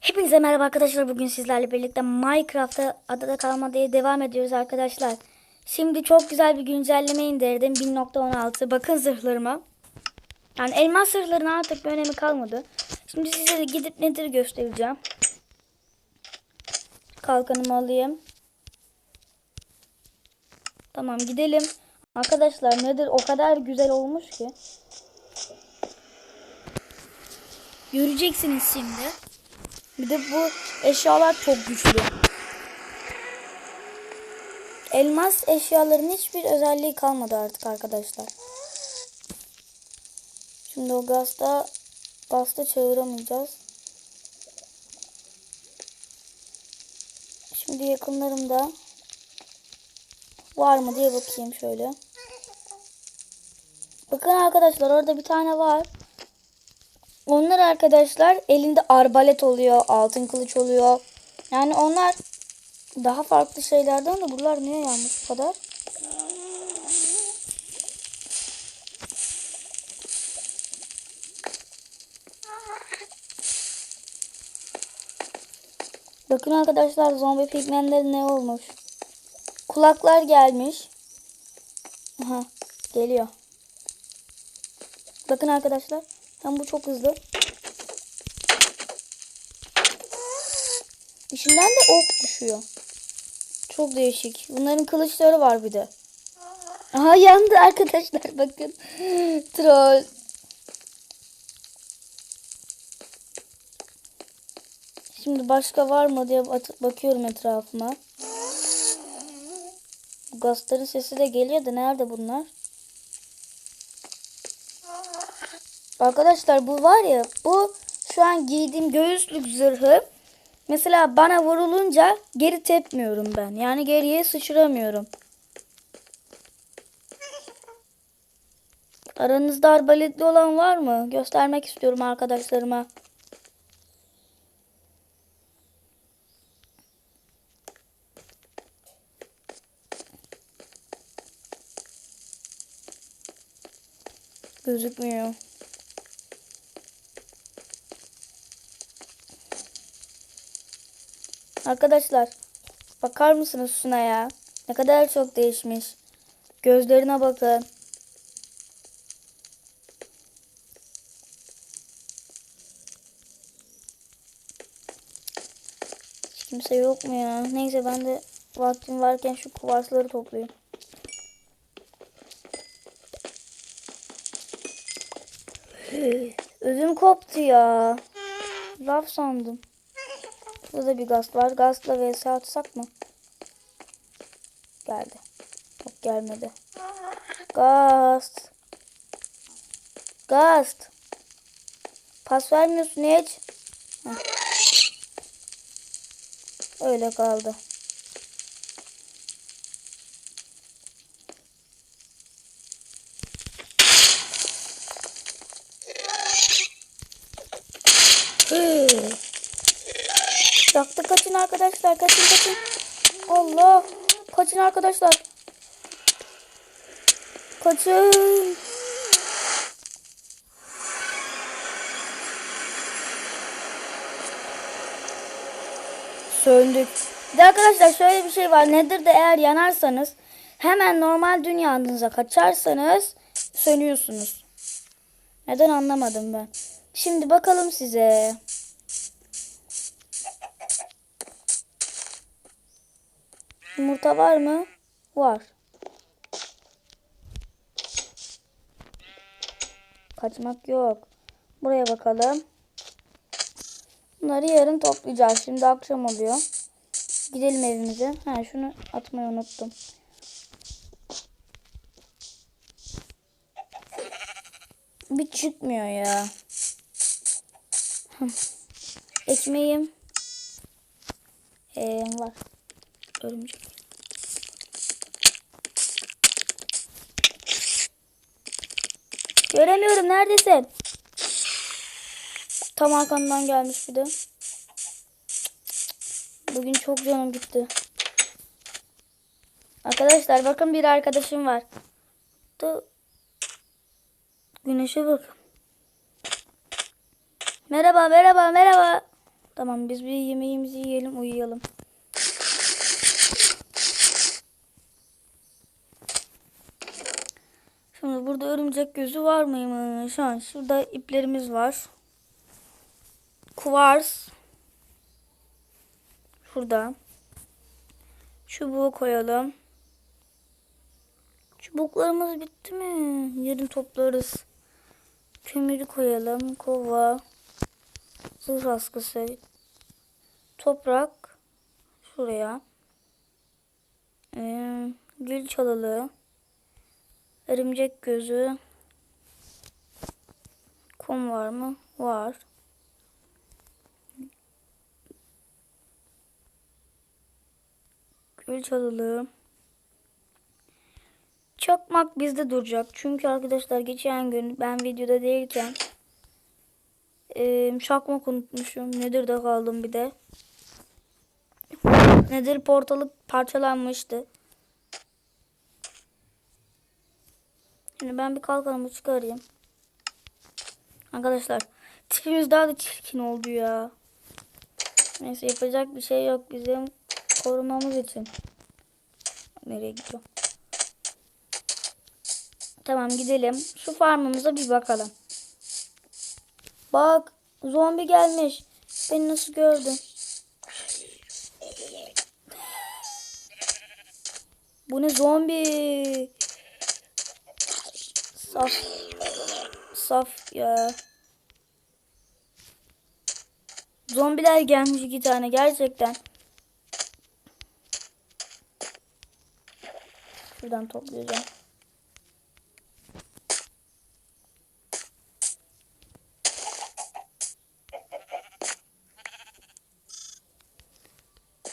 Hepinize merhaba arkadaşlar. Bugün sizlerle birlikte Minecraft'ta adada kalma devam ediyoruz arkadaşlar. Şimdi çok güzel bir güncelleme indirdim. 1.16. Bakın zırhlarıma. Yani elmas zırhların artık bir önemi kalmadı. Şimdi size de gidip nedir göstereceğim. Kalkanımı alayım. Tamam gidelim. Arkadaşlar nedir o kadar güzel olmuş ki. Göreceksiniz şimdi. Bir de bu eşyalar çok güçlü. Elmas eşyaların hiçbir özelliği kalmadı artık arkadaşlar. Şimdi o gazda gazda çağıramayacağız. Şimdi yakınlarımda var mı diye bakayım şöyle. Bakın arkadaşlar orada bir tane var. Onlar arkadaşlar elinde arbalet oluyor, altın kılıç oluyor. Yani onlar daha farklı şeylerden de bunlar niye yanmış bu kadar? Bakın arkadaşlar zombi pigmenleri ne olmuş? Kulaklar gelmiş. Aha geliyor. Bakın arkadaşlar. Hem bu çok hızlı. İçinden de ok düşüyor. Çok değişik. Bunların kılıçları var bir de. Aha yandı arkadaşlar bakın. Troll. Şimdi başka var mı diye bakıyorum etrafıma. Bu Gazların sesi de geliyor da nerede bunlar? Arkadaşlar bu var ya bu şu an giydiğim göğüslük zırhı mesela bana vurulunca geri tepmiyorum ben. Yani geriye sıçramıyorum. Aranızda arbaletli olan var mı? Göstermek istiyorum arkadaşlarıma. Gözükmüyor. Arkadaşlar bakar mısınız şuna ya? Ne kadar çok değişmiş. Gözlerine bakın. Hiç kimse yok mu ya? Neyse ben de vaktim varken şu kuvarsları toplayayım. Ödüm koptu ya. Laf sandım. Burada bir gaz var. Gazla vs atsak mı? Geldi. Yok gelmedi. Gaz. Gaz. Pas vermiyorsun hiç. Heh. Öyle kaldı. Kaçın. Söndük. De arkadaşlar şöyle bir şey var. Nedir de eğer yanarsanız hemen normal dünyanıza kaçarsanız sönüyorsunuz. Neden anlamadım ben. Şimdi bakalım size. Yumurta var mı? Var. Kaçmak yok. Buraya bakalım. Bunları yarın toplayacağız. Şimdi akşam oluyor. Gidelim evimize. Ha şunu atmayı unuttum. Bir çıkmıyor ya. Ekmeğim. Ee, var. Örümcek. Göremiyorum. Neredesin? Tam arkamdan gelmiş bir de. Bugün çok canım gitti. Arkadaşlar bakın bir arkadaşım var. Da Güneşe bakın. Merhaba merhaba merhaba. Tamam biz bir yemeğimizi yiyelim uyuyalım. Şimdi burada örümcek gözü var mıymış? Ha, şurada iplerimiz var. Kuvars. Şurada. Çubuğu koyalım. Çubuklarımız bitti mi? Yarın toplarız. Kömürü koyalım. Kova. Zırh askısı. Toprak. Şuraya. Ee, gül çalılı. Örümcek gözü. Kum var mı? Var. Gül çalılı. Çakmak bizde duracak. Çünkü arkadaşlar geçen gün ben videoda değilken e, çakmak unutmuşum. Nedir de kaldım bir de. Nedir portalı parçalanmıştı. Şimdi ben bir kalkanımı çıkarayım. Arkadaşlar tipimiz daha da çirkin oldu ya. Neyse yapacak bir şey yok bizim korumamız için. Nereye gidiyor? Tamam gidelim. Şu farmımıza bir bakalım. Bak zombi gelmiş. Beni nasıl gördün? Bu ne zombi? Saf. Saf ya. Zombiler gelmiş iki tane gerçekten. Şuradan toplayacağım.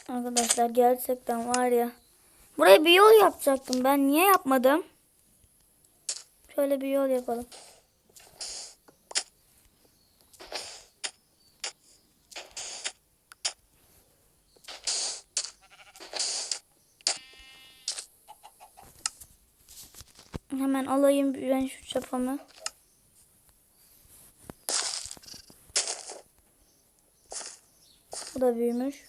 Arkadaşlar gerçekten var ya. Buraya bir yol yapacaktım. Ben niye yapmadım? Şöyle bir yol yapalım. Hemen alayım ben şu çapamı. Bu da büyümüş.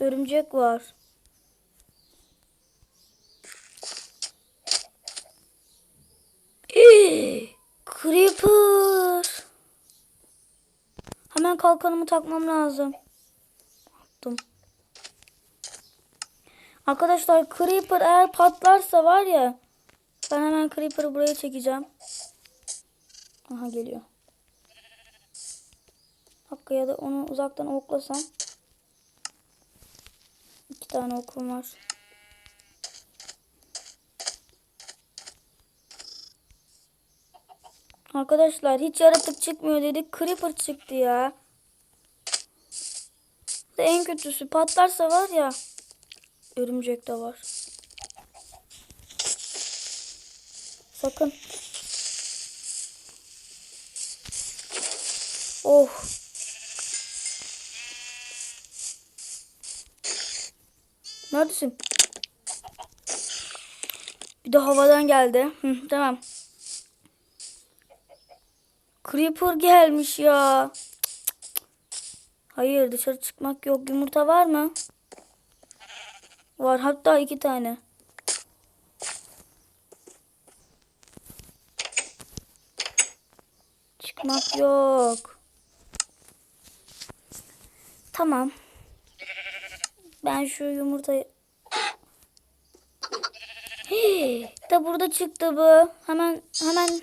Örümcek var. Creeper. Hemen kalkanımı takmam lazım. Attım. Arkadaşlar Creeper eğer patlarsa var ya ben hemen Creeper'ı buraya çekeceğim. Aha geliyor. Hakkı ya da onu uzaktan oklasam. İki tane okum var. Arkadaşlar hiç yaratık çıkmıyor dedik. Creeper çıktı ya. Ve en kötüsü patlarsa var ya. Örümcek de var. Sakın. Oh. Neredesin? Bir de havadan geldi. Hı, tamam. Creeper gelmiş ya. Hayır dışarı çıkmak yok. Yumurta var mı? Var hatta iki tane. Çıkmak yok. Tamam. Ben şu yumurtayı... Hii, da burada çıktı bu. Hemen hemen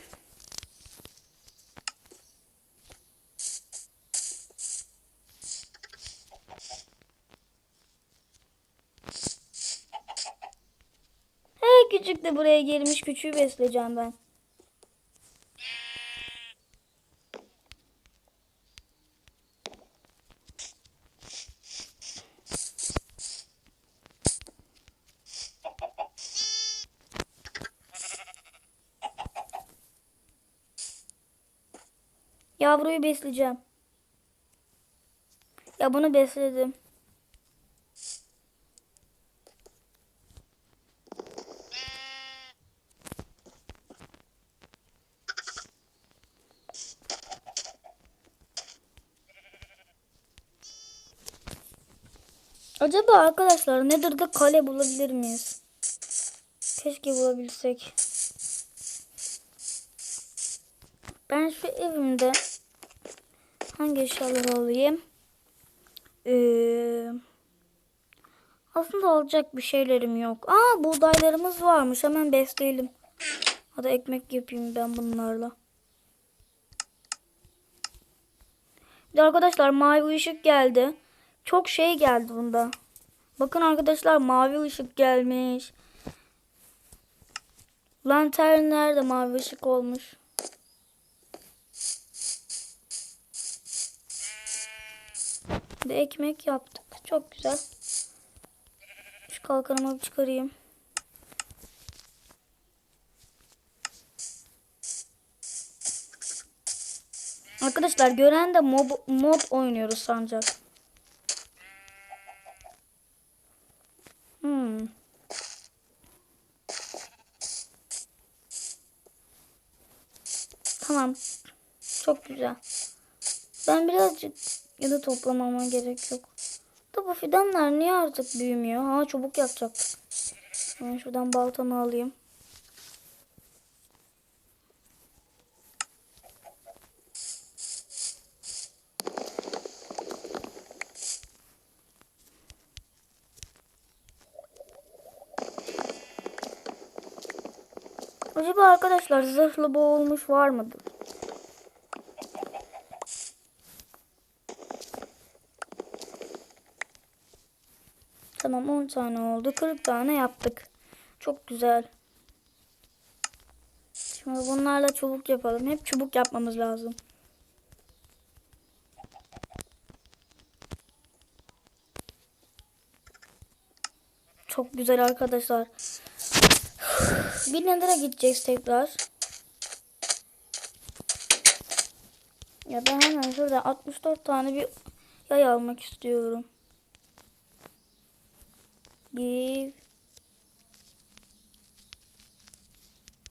de buraya gelmiş. Küçüğü besleyeceğim ben. Yavruyu besleyeceğim. Ya bunu besledim. Acaba arkadaşlar Nether'da kale bulabilir miyiz? Keşke bulabilsek. Ben şu evimde hangi eşyaları alayım? Ee, aslında alacak bir şeylerim yok. Aa buğdaylarımız varmış. Hemen besleyelim. Hadi ekmek yapayım ben bunlarla. Bir arkadaşlar mavi ışık geldi. Çok şey geldi bunda. Bakın arkadaşlar mavi ışık gelmiş. Lantern nerede mavi ışık olmuş. Bir ekmek yaptık. Çok güzel. Şu kalkanımı çıkarayım. Arkadaşlar gören de mob, mod oynuyoruz sanacak. Hmm. Tamam. Çok güzel. Ben birazcık ya da toplamama gerek yok. Da bu fidanlar niye artık büyümüyor? Ha çubuk yapacaktık. Ben şuradan baltamı alayım. Acaba arkadaşlar zırhlı boğulmuş var mıdır? Tamam 10 tane oldu. 40 tane yaptık. Çok güzel. Şimdi bunlarla çubuk yapalım. Hep çubuk yapmamız lazım. Çok güzel arkadaşlar. Bir Nether'a gideceğiz tekrar. Ya ben hemen şurada 64 tane bir yay almak istiyorum. Give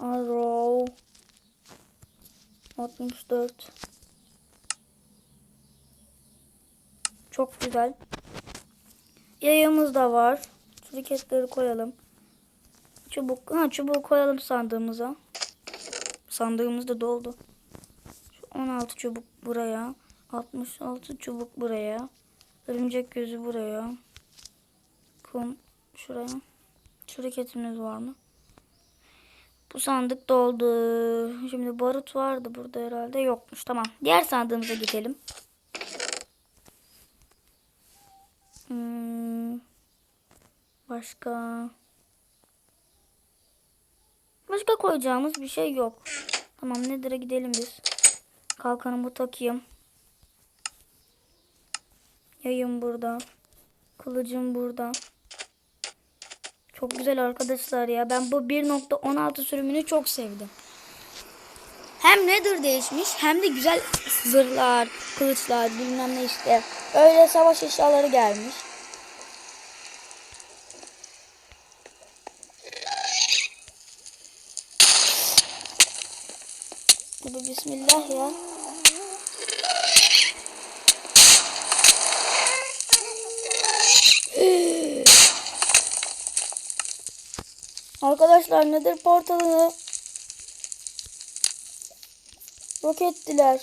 arrow 64 Çok güzel. Yayımız da var. Şirketleri koyalım. Çubuk, ha çubuğu koyalım sandığımıza. Sandığımız da doldu. Şu 16 çubuk buraya. 66 çubuk buraya. Örümcek gözü buraya. Kum şuraya. Şirketimiz var mı? Bu sandık doldu. Şimdi barut vardı burada herhalde. Yokmuş. Tamam. Diğer sandığımıza gidelim. Hmm. Başka. Başka koyacağımız bir şey yok. Tamam Nether'a gidelim biz. Kalkanımı takayım. Yayım burada. Kılıcım burada. Çok güzel arkadaşlar ya. Ben bu 1.16 sürümünü çok sevdim. Hem Nether değişmiş hem de güzel zırhlar, kılıçlar bilmem ne işte. Öyle savaş eşyaları gelmiş. Hadi bismillah ya. Arkadaşlar nedir portalını yok ettiler.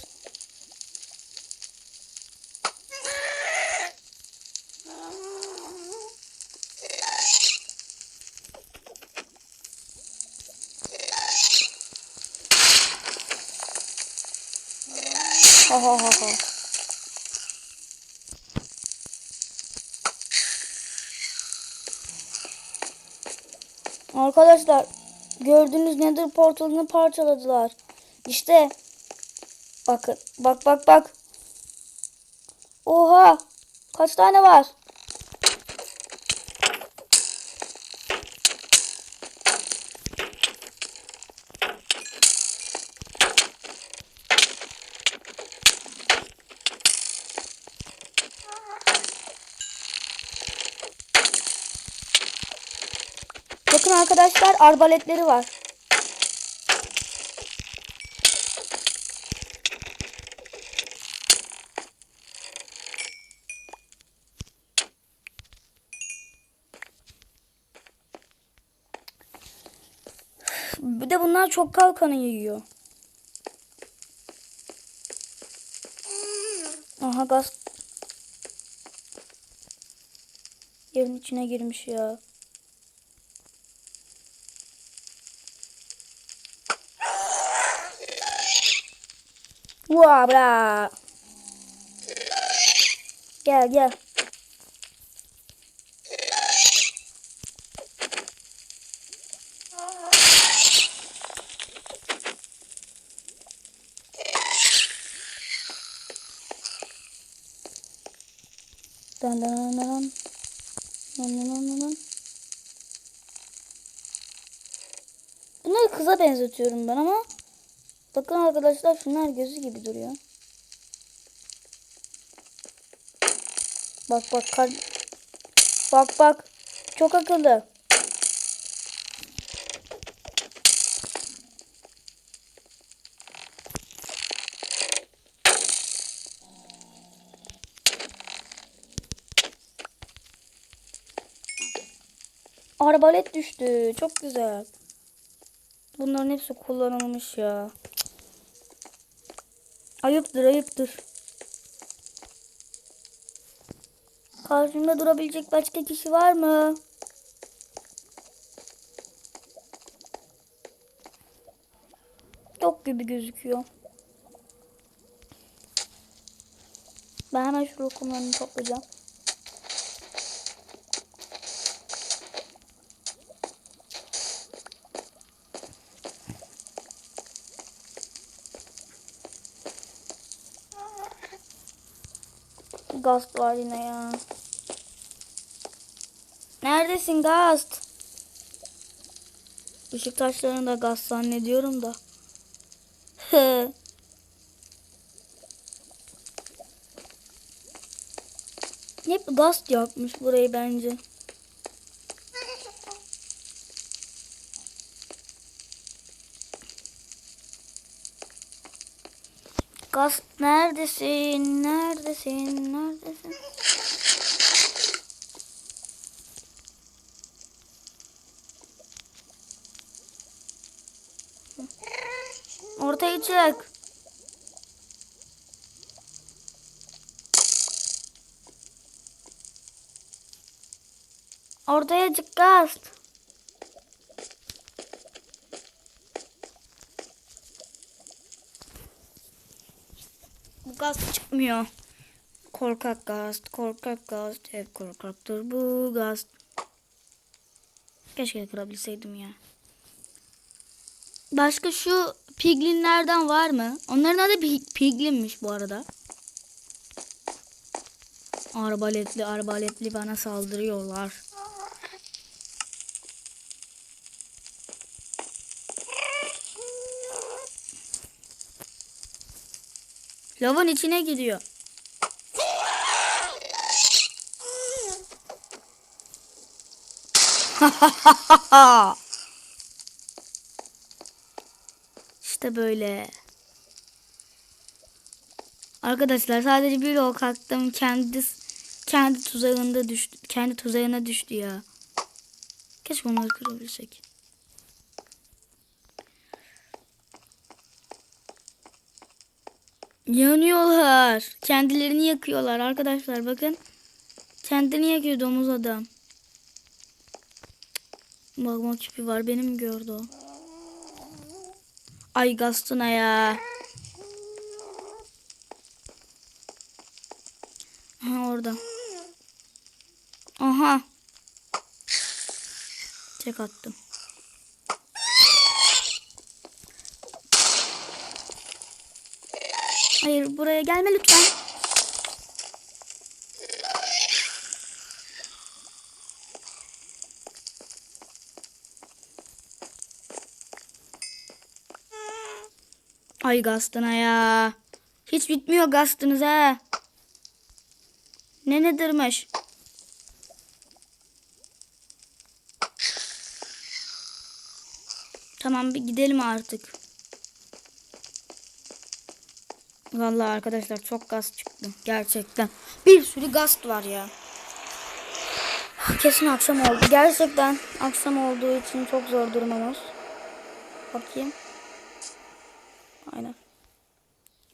Ha ha ha ha. Arkadaşlar gördüğünüz nedir portalını parçaladılar. İşte bakın bak bak bak. Oha kaç tane var? arkadaşlar arbaletleri var. Bir de bunlar çok kalkanı yiyor. Aha gaz yerin içine girmiş ya. Vaa Gel gel. Dan dan dan. Dan dan dan dan dan. Bunları kıza benzetiyorum ben ama bakın arkadaşlar şunlar gözü gibi duruyor. Bak bak kar... Bak bak. Çok akıllı. Arbalet düştü. Çok güzel. Bunların hepsi kullanılmış ya. Ayıptır ayıptır. Karşımda durabilecek başka kişi var mı? Yok gibi gözüküyor. Ben hemen şu lokumlarını toplayacağım. Gast var yine ya. Neredesin Gast? Işık taşlarını da Gast zannediyorum da. Hep Gast yapmış burayı bence. Gast neredesin? Neredesin? Neredesin? Ortaya çık. Ortaya çık Gast. Bu gaz çıkmıyor. Korkak gaz, korkak gaz, hep korkaktır bu gaz. Keşke kırabilseydim ya. Başka şu piglinlerden var mı? Onların adı pi- piglinmiş bu arada. Arbaletli arbaletli bana saldırıyorlar. Lavın içine gidiyor. işte böyle. Arkadaşlar sadece bir ok attım kendi kendi tuzağında düştü. Kendi tuzağına düştü ya. Keşke onları kırabilsek. Yanıyorlar. Kendilerini yakıyorlar arkadaşlar bakın. Kendini yakıyor domuz adam. Bakma küpü var benim gördü o. Ay gastına ya. Aha orada. Aha. Tek attım. Hayır buraya gelme lütfen. Ay gastına ya. Hiç bitmiyor gastınız ha. Ne nedirmiş? Tamam bir gidelim artık. Vallahi arkadaşlar çok gaz çıktı. Gerçekten. Bir sürü gaz var ya. Kesin akşam oldu. Gerçekten akşam olduğu için çok zor durumumuz. Bakayım. Aynen.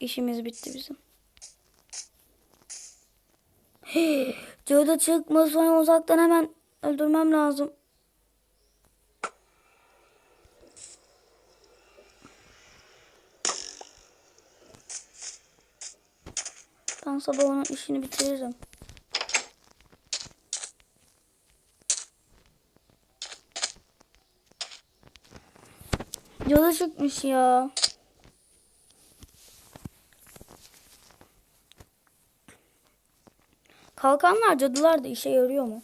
İşimiz bitti bizim. Cadı çıkmasın uzaktan hemen öldürmem lazım. Ben sabah onun işini bitiririm. Cadı çıkmış ya. Kalkanlar cadılar da işe yarıyor mu?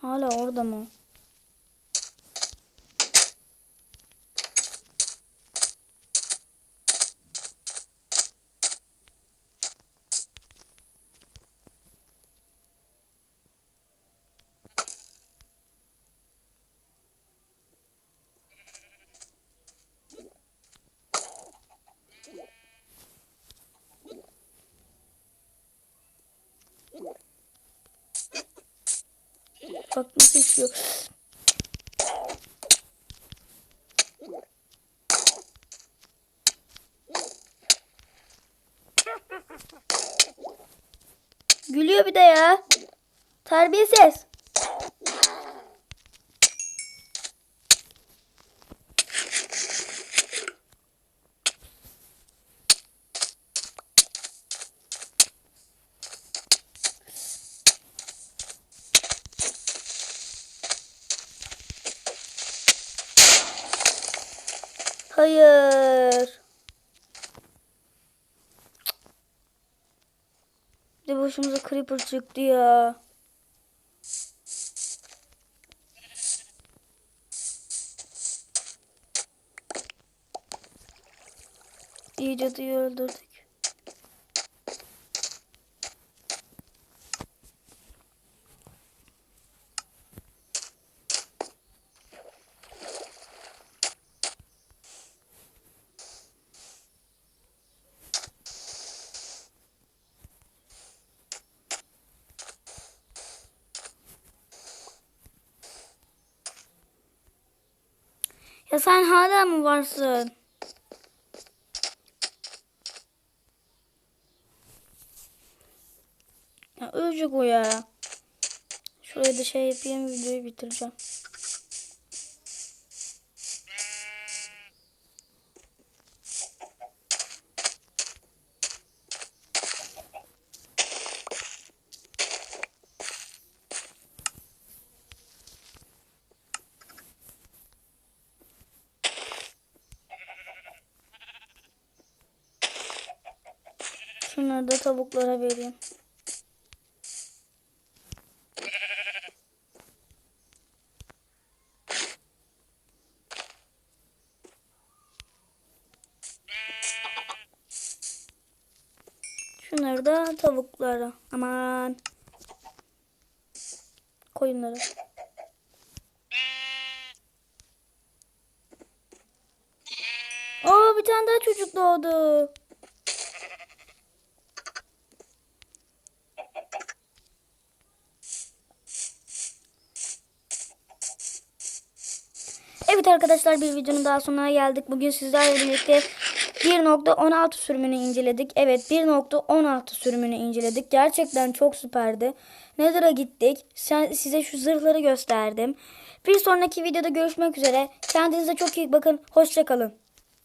Hala orada mı? Bak nasıl içiyor. Gülüyor bir de ya. Terbiyesiz. Hayır. De başımıza creeper çıktı ya. İyi cadıyı öldürdük. Sen hala mı varsın? Ya ölecek o ya. Şuraya da şey yapayım videoyu bitireceğim. Şunları da tavuklara vereyim. Şunları da tavuklara. Aman. Koyunlara. Aa bir tane daha çocuk doğdu. Evet arkadaşlar bir videonun daha sonuna geldik. Bugün sizlerle birlikte 1.16 sürümünü inceledik. Evet 1.16 sürümünü inceledik. Gerçekten çok süperdi. Nether'a gittik. Sen- Size şu zırhları gösterdim. Bir sonraki videoda görüşmek üzere. Kendinize çok iyi bakın. Hoşçakalın.